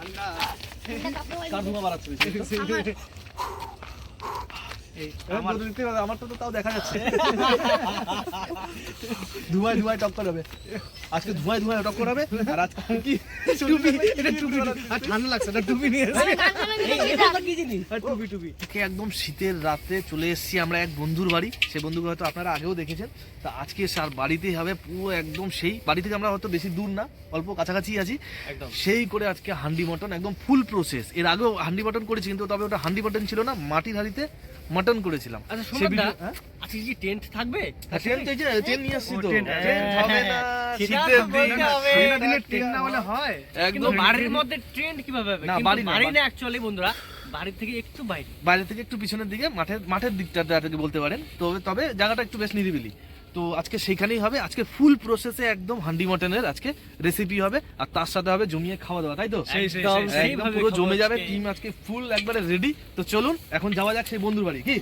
ঠান্ডা কার ধোঁয়া বাড়াচ্ছে বেশি? এই আমার দেখতে হবে, আমারটা তো তাও দেখা যাচ্ছে। টক্কর হবে। আজকে ধোঁয়ায় ধোঁয়ায় টক্কর হবে আর আজকে কি টুপি? এটা টুপি আর ঠান্ডা লাগছে না টুপি নিয়ে এসে কি জিনিস? আর টুপি টুপি। একদম শীতের রাতে চলে এসেছি আমরা এক বন্ধুর বাড়ি। সে বন্ধুকে হয়তো আপনারা আগেও দেখেছেন। তা আজকে সার বাড়িতেই হবে পুরো একদম সেই। বাড়ি থেকে আমরা হয়তো বেশি দূর না অল্প কাছাকাছি আছি। সেই করে আজকে হান্ডি মটন একদম ফুল প্রসেস এর আগেও হান্ডি মটন করেছি কিন্তু তবে ওটা হান্ডি মটন ছিল না মাটির হাঁড়িতে। মটন করেছিলাম। আচ্ছা সে সুমন দা ভিডিও-? আজকে কি টেন্ট থাকবে? এই যে ট্রেন নিয়ে আসছি তো। ও, ট্রেন, ট্রেন হবে না শীতের দিন। বলতে দিনে ট্রেন না হলে হয়। একদম। বাড়ির মধ্যে ট্রেন্ড কীভাবে হবে? না, বাড়ি না, বাড়ি বাড়ি। না অ্যাকচুয়ালি বন্ধুরা বাড়ির থেকে একটু বাইরে। বাইরে থেকে একটু পিছনের দিকে মাঠের মাঠের দিকটা বলতে পারেন। তবে তবে জায়গাটা একটু বেশ নিরিবিলি। তো আজকে সেখানেই হবে। আজকে ফুল প্রসেসে একদম হান্ডি মটনের আজকে রেসিপি হবে আর তার সাথে হবে জমিয়ে খাওয়া দাওয়া তাই তো? একদম পুরো জমে যাবে। টিম আজকে ফুল একবারে রেডি তো চলুন এখন যাওয়া যাক সেই বন্ধুর বাড়ি কি!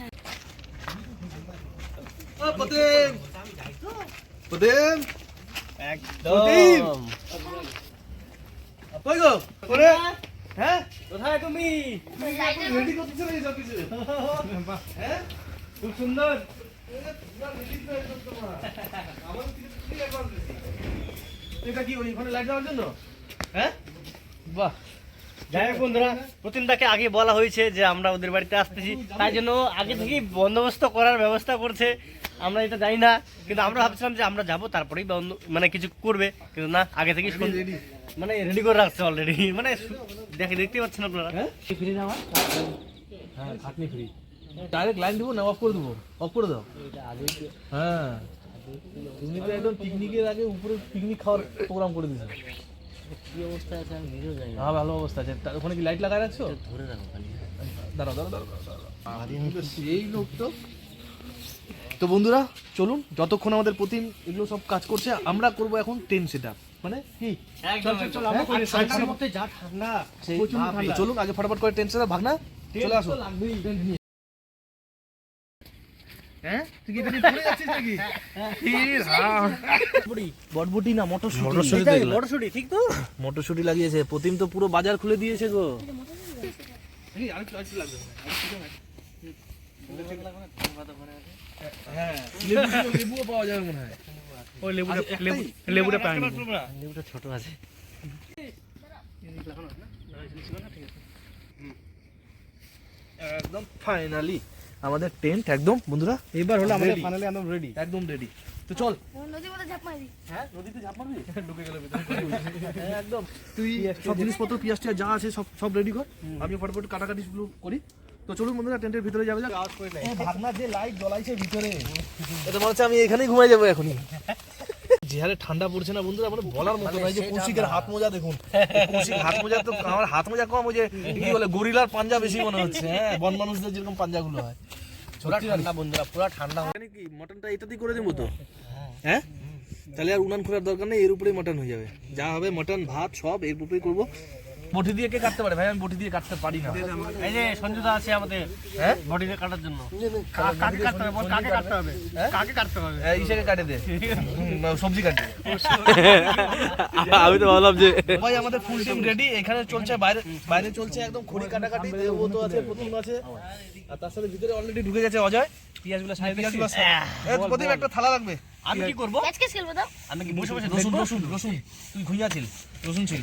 হ্যাঁ? কোথায় তুমি? করতেছো? হ্যাঁ? খুব সুন্দর। হ্যাঁ বাহ যাই হোক আগে বলা হয়েছে যে আমরা ওদের বাড়িতে আসতেছি তাই জন্য আগে থেকেই বন্দোবস্ত করার ব্যবস্থা করছে আমরা এটা জানি না কিন্তু আমরা ভাবছিলাম যে আমরা যাব তারপরেই মানে কিছু করবে কিন্তু না আগে থেকেই মানে রেডি করে রাখছে অলরেডি মানে দেখে দেখতে পাচ্ছেন আপনারা হ্যাঁ হ্যাঁ ফ্রি ডাইরেক্ট লাইন দেবো না অফ করে দেবো? অফ করে দাও? হ্যাঁ। তুমি তো একদম পিকনিকের আগে উপরে পিকনিক খাওয়ার প্রোগ্রাম করে দিয়েছ। কি অবস্থা আছে? আমি নিজেও জানি হ্যাঁ ভালো অবস্থা আছে। তা ওখানে কি লাইট লাগাই রাখছো? ধরে রাখো খালি। দাঁড়াও দাঁড়াও সেই লোক তো তো বন্ধুরা চলুন যতক্ষণ আমাদের প্রতিম এগুলো সব কাজ করছে আমরা করব এখন টেন সেট মানে কি? একদম চল, আমরা করি, আর ঠান্ডার মধ্যে যা ঠান্ডা প্রচুর ঠান্ডা। চলুন আগে ফটাফট করে টেন সেট ভাগনা চলে আসো হ্যাঁ তুই কি এটা নিয়ে পড়ে যাচ্ছিস নাকি বটবটি না মটরশুটি? মটরশুঁটি এটাই দেখলাম। মটরশুঁটি ঠিক তো? মটরশুটি লাগিয়েছে। প্রতিম তো পুরো বাজার খুলে দিয়েছে গো। হ্যাঁ হয়। লেবুটা ছোট আছে। একদম ফাইনালি। আমাদের টেন্ট একদম বন্ধুরা এবার হলো আমাদের ফাইনালি একদম রেডি একদম রেডি তো চল। নদীর মধ্যে ঝাঁপ মারি হ্যাঁ নদীতে ঝাঁপ মারবি? ঢুকে গেল হ্যাঁ, একদম। তুই সব জিনিসপত্র পিঁয়াজ টিয়াজ যা আছে সব সব রেডি কর। আমি ফটাফট কাটাকাটি গুলো করি। তো চলুন বন্ধুরা টেন্টের ভিতরে যাবে যাক। এ ভাগনা যে লাইট জ্বলাইছে ভিতরে। এটা মনে হচ্ছে আমি এখানেই ঘুমাই যাব এখনই। যে হারে ঠান্ডা পড়ছে না বন্ধুরা মানে বলার মতো নয় যে কৌশিকের হাত মোজা দেখুন। কৌশিক হাত মোজা তো আমার হাত মোজা কম ওই যে কি বলে গরিলার পাঞ্জা বেশি মনে হচ্ছে হ্যাঁ বন মানুষদের যেরকম পাঞ্জাগুলো হয়। পুরা ঠান্ডা বন্ধুরা পুরা ঠান্ডা হয়। কি মটনটা এটাতেই করে দেবো তো? হ্যাঁ। তাহলে আর উনান খোলার দরকার নেই এর উপরেই মটন হয়ে যাবে। যা হবে মটন ভাত সব এর উপরেই করব। বটি দিয়ে কে কাটতে পারে? ভাই আমি বটি দিয়ে কাটতে পারি না। এই যে সঞ্জুদা আছে আমাদের হ্যাঁ? বডিতে কাটার জন্য। কাকে কাটতে হবে? কাকে কাটতে হবে? হ্যাঁ? কাকে কাটতে হবে? এই ইসেকে কাটে দে। সবজি কাটে। আমি তো ভাবলাম যে ভাই আমাদের ফুল টিম রেডি এখানে চলছে বাইরে বাইরে চলছে একদম খড়ি কাটাকাটি দেবো তো আছে প্রথম আছে। আর তার সাথে ভিতরে অলরেডি ঢুকে গেছে অজয়। পিঁয়াজগুলো সাইড পিঁয়াজগুলো প্রথমে একটা থালা লাগবে। আমি কি করব? ক্যাচ খেলব তো আমি কি বসে বসে? রসুন রসুন। রসুন। তুই ঘুইয়া ছিল রসুন ছিল।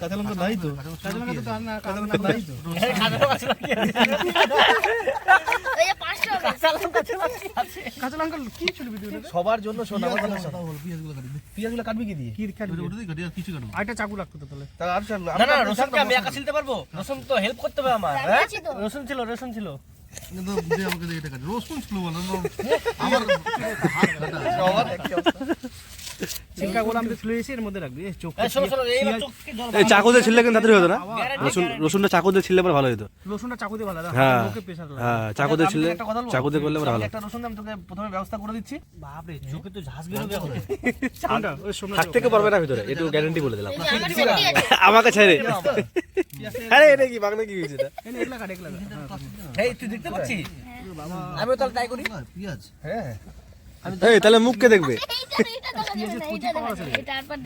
কাঁচা লঙ্কা নাই তো। কাঁচা লঙ্কা তো না কাঁচা লঙ্কা নাই তো। খাজা আছে নাকি এই যে পাঁচটা হবে। কাঁচা লঙ্কা কি ছিল ভিডিওটা সবার জন্য শোন আমার কথা শোন পিঁয়াজগুলো কাটবি। কি দিয়ে? কি কাটবি? আরেকটা চাকু লাগতো তো তাহলে। তাহলে আর চল না না রসুন কি আমি একা ছিলতে পারব। রসুন তো হেল্প করতে হবে আমার আমি হ্যাঁ? রসুন ছিল রসুন ছিল। এই চাকু দিয়ে ছিললে কিন্তু তাড়াতাড়ি হতো না? রসুন guarantee। রসুনটা চাকু দিয়ে ছিললে পরে ভালো হতো রসুনটা চাকু দিয়ে ভালো দাও হ্যাঁ ওকে প্রেসার লাগে হ্যাঁ চাকু দিয়ে ছিললে একটা কথা বলব? চাকু দিয়ে করলে ভালো একটা রসুন আমি তোকে প্রথমে ব্যবস্থা করে দিচ্ছি। চোখে তো ঝাঁস এখন হাত থেকে পারবে না ভিতরে একটু গ্যারান্টি বলে দিলাম। আমাকে ছেড়ে আরে এটা কি কি হয়েছে এটা? একলা কাট একলা এই তুই দেখতে পাচ্ছিস? আমিও তাহলে ট্রাই করি। এই তাহলে মুখকে দেখবে।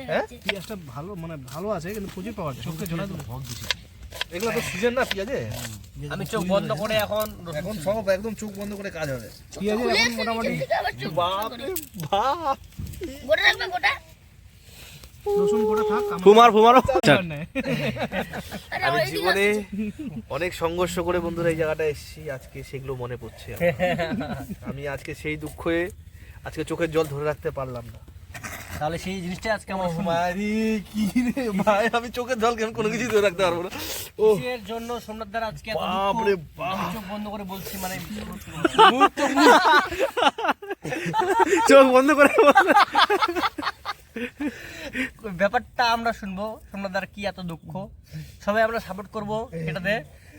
যাচ্ছে। পেঁয়াজটা ভালো মানে ভালো আছে কিন্তু প্রচুর পাওয়া যায়। চোখে ঝোলা দেবো এগুলো তো সিজন না পেঁয়াজে? আমি চোখ বন্ধ করে এখন এখন সব একদম চোখ বন্ধ করে কাজ হবে। পেঁয়াজের খুলে এখন মোটামুটি করে। বাপ গোটা রাখবে গোটা? ফুমার ফুমারও। আমি জীবনে অনেক সংঘর্ষ করে বন্ধুরা এই জায়গাটা এসেছি আজকে সেগুলো মনে পড়ছে আমি আজকে সেই দুঃখে আজকে চোখের জল ধরে রাখতে পারলাম না। তাহলে সেই জিনিসটা আজকে আমার মারি কি রে ভাই আমি চোখের জল কেন কোনো কিছু ধরে রাখতে পারব না। ও। কিসের জন্য সোমনাথ দ্বারা আজকে দুঃখ? বাপরে বাপ। চোখ বন্ধ করে বলছি মানে চোখ বন্ধ করে ব্যাপারটা আমরা শুনব সোমনাথ দ্বারা কি এত দুঃখ? সবাই আমরা সাপোর্ট করব এটাতে।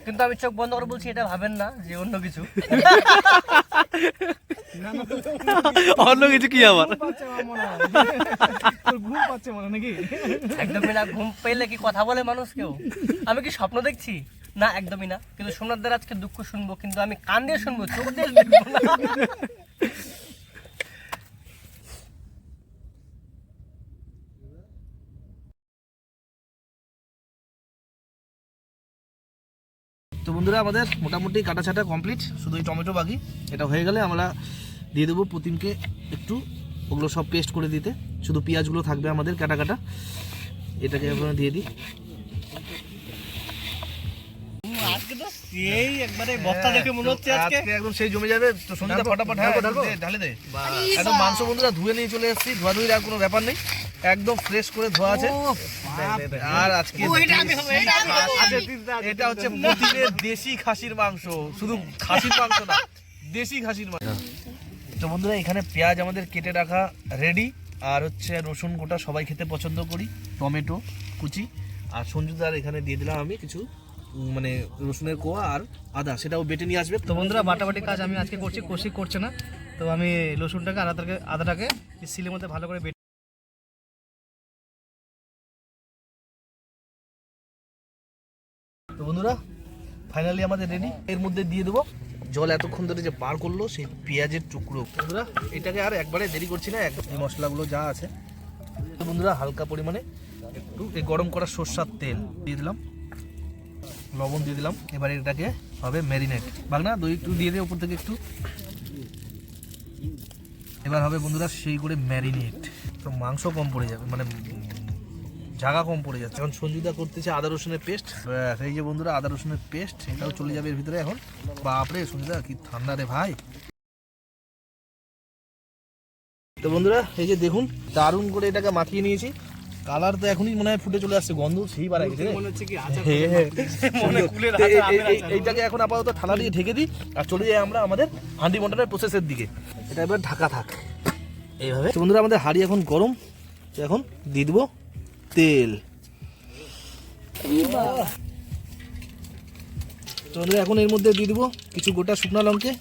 কিন্তু আমি চোখ বন্ধ করে বলছি এটা ভাবেন না যে অন্য কিছু। অন্য কিছু কি আবার? আমার ঘুম পাচ্ছে মনে নাকি? একদমই না ঘুম পেলে কি কথা বলে মানুষ কেউ? আমি কি স্বপ্ন দেখছি? না একদমই না। কিন্তু সোমনাথ দ্বারা আজকে দুঃখ শুনব কিন্তু আমি কান দিয়ে শুনব চোখ দিয়ে শুনব না। তো বন্ধুরা আমাদের মোটামুটি কাটা ছাটা কমপ্লিট শুধু এই টমেটো বাকি এটা হয়ে গেলে আমরা দিয়ে দেবো প্রতিমকে একটু ওগুলো সব পেস্ট করে দিতে। শুধু পেঁয়াজগুলো থাকবে আমাদের কাটা কাটা এটাকে আমরা দিয়ে দিই। সেই একবারে বস্তা দেখে মনে হচ্ছে আজকে। একদম সেই জমে যাবে তো সন্ধ্যা ফটাফট হ্যাঁ ঢালে দে একদম মাংস বন্ধুরা ধুয়ে নিয়ে চলে এসেছি। ধোয়া ধুয়ে আর কোনো ব্যাপার নেই। একদম ফ্রেশ করে ধোয়া আছে। আর আজকে এটা হচ্ছে মতিনের দেশি খাসির মাংস শুধু খাসির মাংস না দেশি খাসির মাংস। তো বন্ধুরা এখানে পেঁয়াজ আমাদের কেটে রাখা রেডি আর হচ্ছে রসুন গোটা সবাই খেতে পছন্দ করি টমেটো কুচি আর সঞ্জুদার এখানে দিয়ে দিলাম আমি কিছু মানে রসুনের কোয়া আর আদা সেটাও বেটে নিয়ে আসবে। তো বন্ধুরা বাটাবাটি কাজ আমি আজকে করছি কষি করছে না তো আমি রসুনটাকে আদাটাকে আদাটাকে সিলের মধ্যে ভালো করে তো বন্ধুরা ফাইনালি আমাদের রেডি এর মধ্যে দিয়ে দেবো। জল এতক্ষণ ধরে যে বার করল, সেই পেঁয়াজের টুকরো। বন্ধুরা, এটাকে আর একবারে দেরি করছি না এই মশলাগুলো যা আছে। তো বন্ধুরা, হালকা পরিমাণে একটু এই গরম করা সর্ষার তেল দিয়ে দিলাম। লবণ দিয়ে দিলাম। এবার এটাকে হবে ম্যারিনেট বাগনা, দই একটু দিয়ে দিয়ে উপর থেকে একটু। এবার হবে বন্ধুরা, সেই করে ম্যারিনেট তো মাংস কম পড়ে যাবে মানে জায়গা কম পড়ে যাচ্ছে। এখন সঞ্জুদা করতেছে আদা রসুনের পেস্ট। এই যে বন্ধুরা আদা রসুনের পেস্ট এটাও চলে যাবে এর ভিতরে এখন। বাপরে সঞ্জুদা কি ঠান্ডা রে ভাই। তো বন্ধুরা এই যে দেখুন দারুণ করে এটাকে মাখিয়ে নিয়েছি। কালার তো এখনই মনে হয় ফুটে চলে আসছে গন্ধ সেই বার গেছে হ্যাঁ, হ্যাঁ। এইটাকে এখন আপাতত ঠান্ডা দিয়ে ঢেকে দিই আর চলে যাই আমরা আমাদের হান্ডি মটনের প্রসেসের দিকে। এটা এবার ঢাকা থাক। এইভাবে। বন্ধুরা আমাদের হাঁড়ি এখন গরম। এখন দিয়ে দেবো। তেল। তো বন্ধুরা এখন এর মধ্যে দিয়ে দেবো কিছু গোটা শুকনো লঙ্কে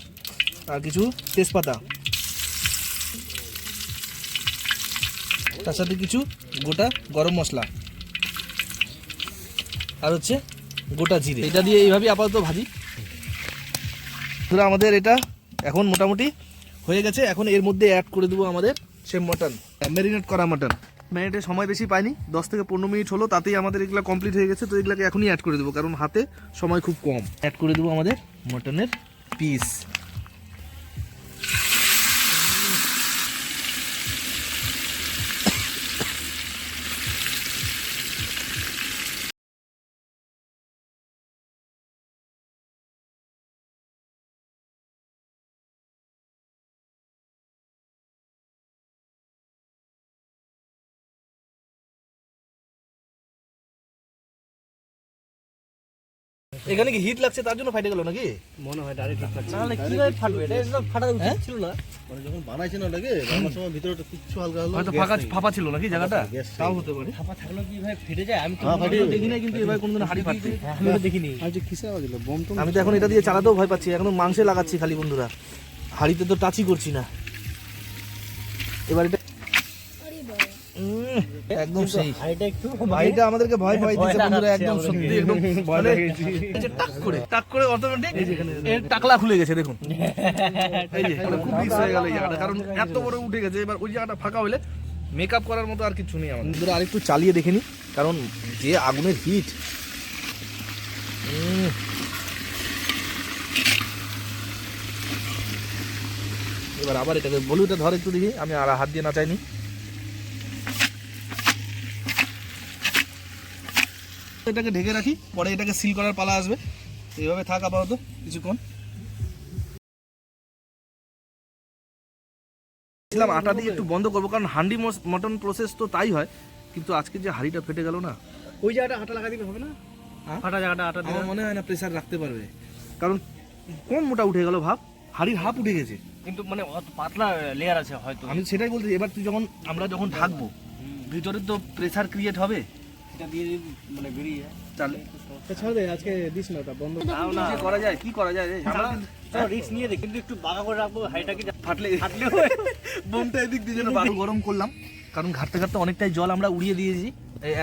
আর কিছু তেজপাতা। তার সাথে কিছু গোটা গরম মশলা। আর হচ্ছে গোটা জিরে। এটা দিয়ে এইভাবে আপাতত ভাজি। ধরো আমাদের এটা এখন মোটামুটি হয়ে গেছে। এখন এর মধ্যে অ্যাড করে দেবো আমাদের সে মটন ম্যারিনেট করা মটন ম্যারিনেটে সময় বেশি পাইনি। দশ থেকে পনেরো মিনিট হলো, তাতেই আমাদের এগুলো কমপ্লিট হয়ে গেছে, তো এগুলোকে এখনই অ্যাড করে দেবো, কারণ হাতে সময় খুব কম। অ্যাড করে দেবো আমাদের মটনের পিস এখানে কি হিট লাগছে তার জন্য ফাইটে গেল নাকি? মনে হয় ডাইরেক্ট হিট লাগছে। তাহলে কীভাবে ফাটবে? এটা তো ফাটা উচিত ছিল না। মানে যখন বানাইছে না ওটাকে বানানোর সময় ভিতরে একটু কিচ্ছু হালকা হলো হয়তো ফাঁকা ফাঁপা ছিল নাকি জায়গাটা? তাও হতে পারে। ফাঁপা থাকলেও কীভাবে ফেটে যায়? আমি তো হ্যাঁ, ফাটে দেখি না কিন্তু এবার কোনদিন হাড়ি ফাটছে আমি তো দেখিনি। আর যে কিসে আওয়াজ হলো বম তো আমি তো এখন এটা দিয়ে চালাতেও ভয় পাচ্ছি এখন মাংসে লাগাচ্ছি খালি বন্ধুরা। হাড়িতে তো টাচই করছি না। এবার এটা একদম সেই। হাইটা একটু ভাইটা আমাদেরকে ভয় ভয় দিচ্ছে বন্ধুরা একদম সত্যি। একদম ভয় মানে এই যে টাক করে টাক করে অটোমেটিক এর টাকলা খুলে গেছে দেখুন। এই যে মানে খুব রিস্ক হয়ে গেল এই জায়গাটা কারণ এত বড় উঠে গেছে এবার ওই জায়গাটা ফাঁকা হলে মেকআপ করার মতো আর কিছু নেই আমাদের। বন্ধুরা আরেকটু চালিয়ে দেখে নি কারণ যে আগুনের হিট এবার আবার এটাকে বলুটা ধর একটু দেখি আমি আর হাত দিয়ে না চাইনি এটাকে ঢেকে রাখি পরে এটাকে সিল করার পালা আসবে। এইভাবে থাক আপাতত কিছুক্ষণ। ছিলাম আটা দিয়ে একটু বন্ধ করব কারণ হান্ডি মটন প্রসেস তো তাই হয় কিন্তু আজকে যে হাঁড়িটা ফেটে গেল না। ওই জায়গাটা আটা লাগা দিলে হবে না? হ্যাঁ? ফাটা জায়গাটা আটা আমার মনে হয় না প্রেসার রাখতে পারবে। কারণ কম মোটা উঠে গেল ভাব? হাড়ির হাফ উঠে গেছে। কিন্তু মানে অত পাতলা লেয়ার আছে হয়তো। আমি সেটাই বলতে এবার তুই যখন আমরা যখন ঢাকবো ভিতরে তো প্রেসার ক্রিয়েট হবে। এটা দিয়ে মানে বেরিয়ে তাহলে ছাড় আজকে দিস না ওটা বন্ধ না কি করা যায় কি করা যায় রিস্ক নিয়ে দেখ। কিন্তু একটু বাঁকা করে রাখব হাইটাকে ফাটলে ফাটলে বোমটা এদিক দিয়ে যেন গরম করলাম। কারণ ঘাটতে ঘাটতে অনেকটাই জল আমরা উড়িয়ে দিয়েছি।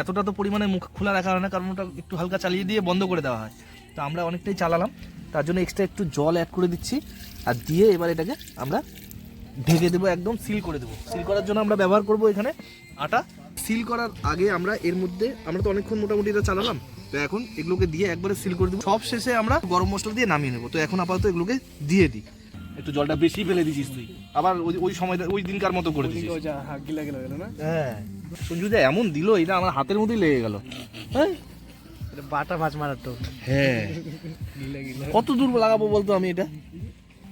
এতটা তো পরিমাণে মুখ খোলা রাখা হয় না কারণ ওটা একটু হালকা চালিয়ে দিয়ে বন্ধ করে দেওয়া হয়। তো আমরা অনেকটাই চালালাম। তার জন্য এক্সট্রা একটু জল অ্যাড করে দিচ্ছি। আর দিয়ে এবার এটাকে আমরা ঢেকে দেবো একদম সিল করে দেবো। সিল করার জন্য আমরা ব্যবহার করব এখানে আটা। সিল করার আগে আমরা এর মধ্যে আমরা তো অনেকক্ষণ মোটামুটি এটা চালালাম। তো এখন এগুলোকে দিয়ে একবারে সিল করে দেবো। সব শেষে আমরা গরম মশলা দিয়ে নামিয়ে নেব। তো এখন আপাতত এগুলোকে দিয়ে দিই। একটু জলটা বেশি ফেলে দিছিস তুই। আবার ওই ওই সময় ওই দিনকার মতো করে দিছিস। গিলা হ্যাঁ। সঞ্জু দা এমন দিল এটা আমার হাতের মধ্যেই লেগে গেল। হ্যাঁ? বাটা ভাজ মারার তো। হ্যাঁ। কত দূর লাগাবো বলতো আমি এটা?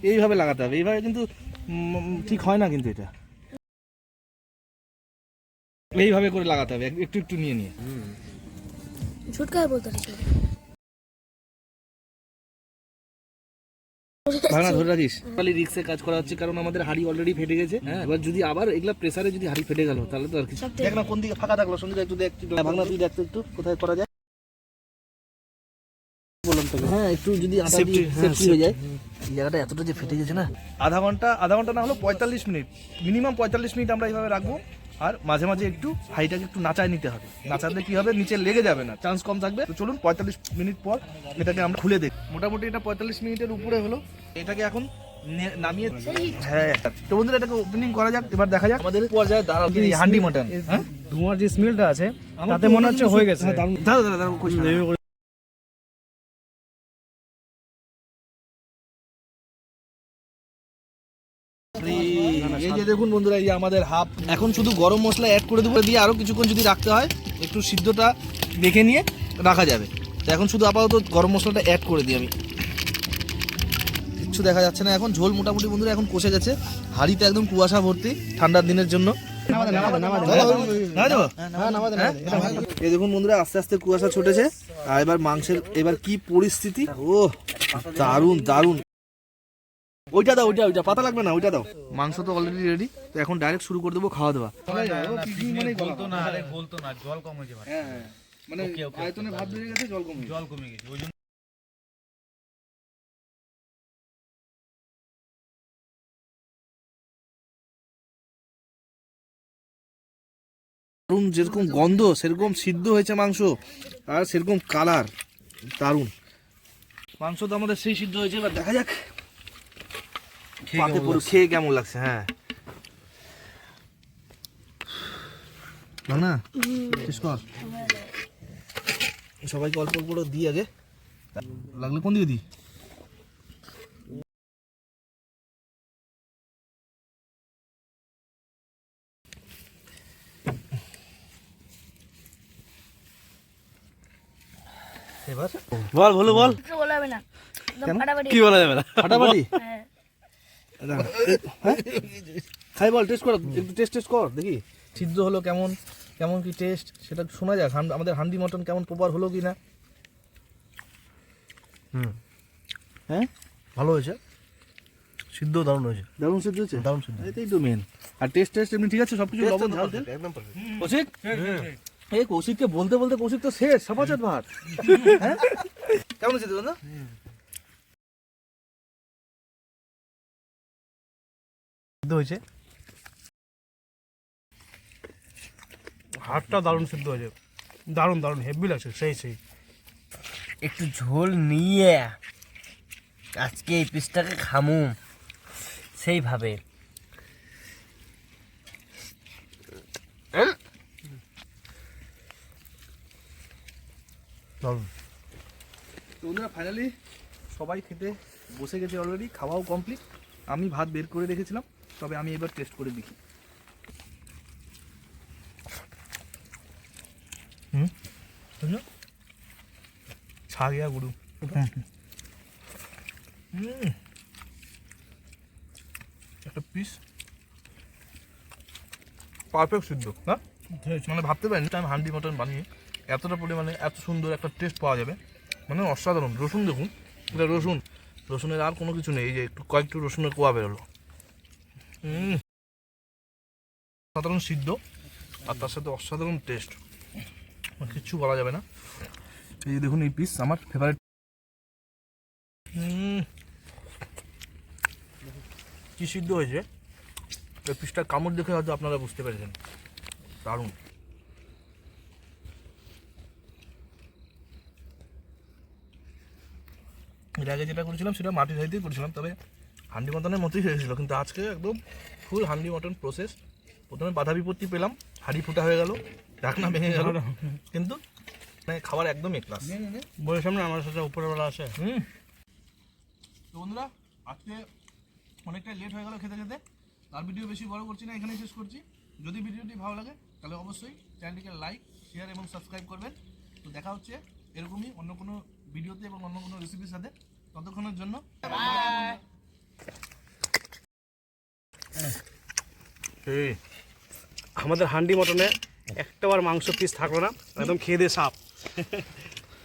এইভাবে লাগাতে হবে। এইভাবে কিন্তু ঠিক হয় না কিন্তু এটা। এইভাবে করে লাগাতে হবে একটু একটু নিয়ে নিয়ে। ছুটকা বলতে ভাঙা ধরে রাখিস। খালি রিক্সে কাজ করা হচ্ছে কারণ আমাদের হাড়ি অলরেডি ফেটে গেছে হ্যাঁ? এবার যদি আবার এগুলা প্রেসারে যদি হাড়ি ফেটে গেল তাহলে তো আর কিছু দেখ না কোন দিকে ফাঁকা থাকল সঞ্জু একটু দেখ একটু ভাঙনা তুই দেখ একটু কোথায় করা যায়। বললাম তোকে। হ্যাঁ একটু যদি আটা দিয়ে হ্যাঁ, safety হয়ে যায়। এই জায়গাটা এতটা যে ফেটে গেছে না। আধা ঘণ্টা আধা ঘণ্টা না হলো পঁয়তাল্লিশ মিনিট। মিনিমাম পঁয়তাল্লিশ মিনিট আমরা এইভাবে রাখব। আর মাঝে মাঝে একটু হাইটাকে একটু নাচায় নিতে হবে। নাচাতে কি হবে? নিচে লেগে যাবে না। চান্স কম থাকবে। তো চলুন পঁয়তাল্লিশ মিনিট পর এটাকে আমরা খুলে দেখি। মোটামুটি এটা পঁয়তাল্লিশ মিনিটের উপরে হলো। এটাকে এখন নামিয়ে হ্যাঁ তো বন্ধুরা এটাকে ওপেনিং করা যাক। এবার দেখা যাক। আমাদের পর্যায়ে দাঁড়াও হান্ডি মটন হ্যাঁ? ধোঁয়ার যে স্মেলটা আছে তাতে মনে হচ্ছে হয়ে গেছে। হ্যাঁ, এই দেখুন বন্ধুরা, এই আমাদের হাফ। এখন শুধু গরম মশলা অ্যাড করে দেবো দিয়ে আরও কিছুক্ষণ যদি রাখতে হয়, একটু সিদ্ধটা দেখে নিয়ে রাখা যাবে। তো এখন শুধু আপাতত গরম মশলাটা অ্যাড করে দিই আমি। কিচ্ছু দেখা যাচ্ছে না এখন, ঝোল মোটামুটি বন্ধুরা এখন কষে গেছে। হাঁড়িতে একদম কুয়াশা ভর্তি, ঠান্ডার দিনের জন্য? হ্যাঁ? এই দেখুন বন্ধুরা, আস্তে আস্তে কুয়াশা ছুটেছে। আর এবার মাংসের, এবার কি পরিস্থিতি? ও দারুণ দারুণ ওইটা দাও ওইটা ওইটা পাতা লাগবে না ওইটা দাও। মাংস তো অলরেডি রেডি তো এখন ডাইরেক্ট শুরু করে দেবো খাওয়া দাওয়া। বলতো না আরে বলতো না জল কম হয়েছে ভাই মানে আয়তনে ভাত বেড়ে গেছে জল কমে জল কমে গেছে ওই জন্য দারুণ যেরকম গন্ধ সেরকম সিদ্ধ হয়েছে মাংস আর সেরকম কালার দারুণ মাংস তো আমাদের সেই সিদ্ধ হয়েছে এবার দেখা যাক। পাতে পুরো খেয়ে কেমন লাগছে হ্যাঁ। না শেষ কর। সবাইকে অল্প অল্প দিই আগে। লাগলে কোন দিকে দিই? বল বল না। কি বলা যাবে না? ফাটাফাটি? হ্যাঁ। খাই বল টেস্ট কর একটু টেস্ট টেস্ট কর দেখি। সিদ্ধ হলো কেমন কেমন কি টেস্ট সেটা শোনা যাক। হান- আমাদের হান্ডি মটন কেমন প্রপার হলো কি না হুম। হ্যাঁ? ভালো হয়েছে। সিদ্ধ দারুণ হয়েছে। দারুণ সিদ্ধ হচ্ছে দারুণ সিদ্ধ এটাই তো মেন আর টেস্ট টেস্ট এমনি ঠিক আছে? সবকিছু লবণ ঝাল একদম। কৌশিক? এই কৌশিককে বলতে বলতে কৌশিক তো শেষ। সফাচত ভাত। হ্যাঁ? কেমন হয়েছে দাদা সিদ্ধ হয়েছে। হাড়টা দারুণ সিদ্ধ হয়েছে। দারুণ দারুণ হেভি লাগছে সেই সেই। একটু ঝোল নিয়ে আজকে এই পিসটাকে খামু। সেইভাবে। বন্ধুরা ফাইনালি সবাই খেতে বসে গেছে অলরেডি খাওয়াও কমপ্লিট আমি ভাত বের করে রেখেছিলাম। তবে আমি এবার টেস্ট করে দেখি। বুঝলো? ছা গিয়া গুরু একটা পিস পারফেক্ট সিদ্ধ। না? মানে ভাবতে পারেন টাইম হান্ডি মটন বানিয়ে এতটা পরিমাণে এত সুন্দর একটা টেস্ট পাওয়া যাবে। মানে অসাধারণ। রসুন দেখুন। এটা রসুন। রসুনের আর কোনো কিছু নেই এই যে একটু কয়েকটু রসুনের কোয়া বেরোলো। হুম। অসাধারণ সিদ্ধ, আর তার সাথে অসাধারণ টেস্ট কিচ্ছু বলা যাবে না। এই দেখুন এই পিস আমার ফেভারিট কি সিদ্ধ হয়েছে? এই পিসটা কামড় দেখে হয়তো আপনারা বুঝতে পেরেছেন। দারুণ। এর আগে যেটা করেছিলাম, সেটা মাটির হাইতেই করেছিলাম, তবে হান্ডি মটনের মতোই হয়েছিল কিন্তু আজকে একদম ফুল হান্ডি মটন প্রসেস প্রথমে বাধা বিপত্তি পেলাম হাঁড়ি ফুটা হয়ে গেল ঢাকনা ভেঙে গেল কিন্তু মানে খাবার একদম এক ক্লাস বইয়ের সামনে আমার সাথে উপরবেলা আছে হুম। তো বন্ধুরা আজকে অনেকটা লেট হয়ে গেল খেতে খেতে তার ভিডিও বেশি বড় করছি না এখানেই শেষ করছি। যদি ভিডিওটি ভালো লাগে তাহলে অবশ্যই চ্যানেলটিকে লাইক শেয়ার এবং সাবস্ক্রাইব করবেন। তো দেখা হচ্ছে এরকমই অন্য কোনো ভিডিওতে এবং অন্য কোনো রেসিপির সাথে। ততক্ষণের জন্য আমাদের হান্ডি মটনে একটাবার মাংস পিস থাকল না একদম খেয়ে দিয়ে সাপ